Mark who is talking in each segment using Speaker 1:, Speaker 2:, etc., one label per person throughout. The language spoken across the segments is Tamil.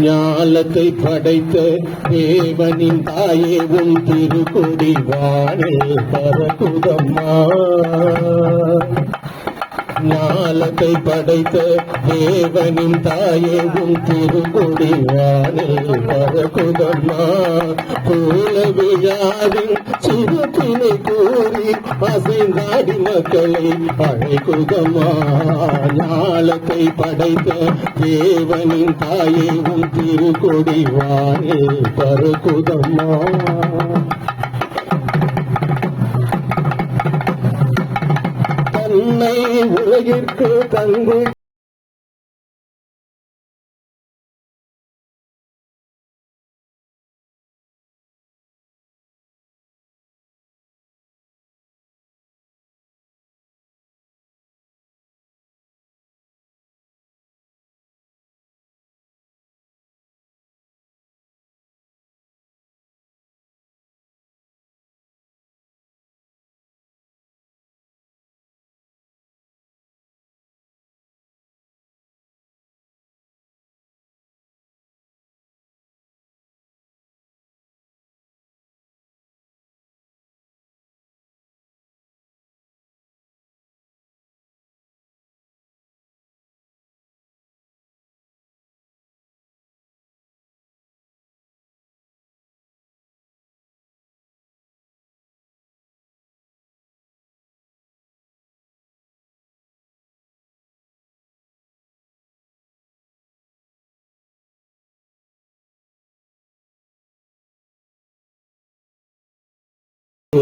Speaker 1: ஞாலத்தை படைத்த தேவனின் தாயே உன் திருக்கொடி வாழ பரகுதம்மா ஞாலத்தை படைத்த தேவனின் தாயே உன் திருக்கொடி வானில் பறக்குதம்மா. பூல விழாவின் சுருத்தினை கூறி அசைந்தாடி மக்களை அழைக்குதம்மா ஞாலத்தை படைத்த தேவனின் தாயே உன் திருக்கொடி வானில் பறக்குதம்மா. உன்னை உலகிற்கு தந்து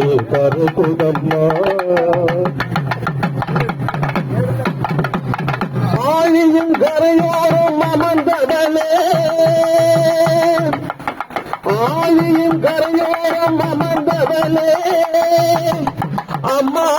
Speaker 1: பருகுதம்மா ஆழியின் கரையோரம் அமர்ந்தவளே. ஆழியின் கரையோரம் அமர்ந்தவளே. அம்மா.